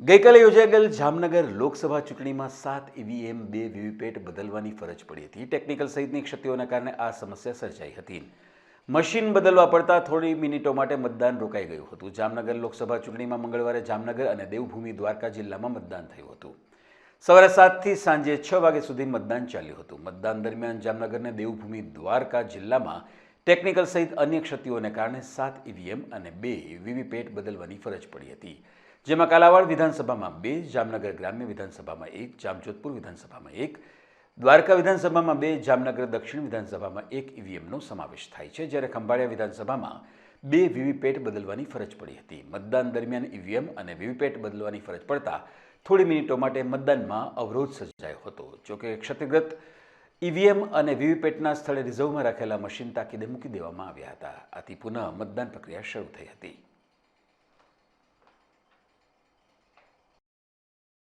ગઈકાલે યોજાયેલ જામનગર લોકસભા ચૂંટણીમાં સાત ઈવીએમ, બે વીવીપેટ બદલવાની ફરજ પડી હતી. ટેકનિકલ સહિતની ક્ષતિઓના કારણે આ સમસ્યા સર્જાઈ હતી. મશીન બદલવા પડતા થોડી મિનિટો માટે મતદાન રોકાઈ ગયું હતું. જામનગર લોકસભા ચૂંટણીમાં મંગળવારે જામનગર અને દેવભૂમિ દ્વારકા જિલ્લામાં મતદાન થયું હતું. સવારે સાતથી સાંજે છ વાગ્યા સુધી મતદાન ચાલ્યું હતું. મતદાન દરમિયાન જામનગરને દેવભૂમિ દ્વારકા જિલ્લામાં ટેકનિકલ સહિત અન્ય ક્ષતિઓને કારણે સાત ઈવીએમ અને બે વીવીપેટ બદલવાની ફરજ પડી હતી. જેમાં કાલાવાડ વિધાનસભામાં બે, જામનગર ગ્રામ્ય વિધાનસભામાં એક, જામજોધપુર વિધાનસભામાં એક, દ્વારકા વિધાનસભામાં બે, જામનગર દક્ષિણ વિધાનસભામાં એક ઈવીએમનો સમાવેશ થાય છે. જ્યારે ખંભાળિયા વિધાનસભામાં બે વીવીપેટ બદલવાની ફરજ પડી હતી. મતદાન દરમિયાન ઈવીએમ અને વીવીપેટ બદલવાની ફરજ પડતા થોડી મિનિટો માટે મતદાનમાં અવરોધ સર્જાયો હતો. જોકે ક્ષતિગ્રસ્ત ઈવીએમ અને વીવીપેટના સ્થળે રિઝર્વમાં રાખેલા મશીન તાકીદે મૂકી દેવામાં આવ્યા હતા. આથી પુનઃ મતદાન પ્રક્રિયા શરૂ થઈ હતી.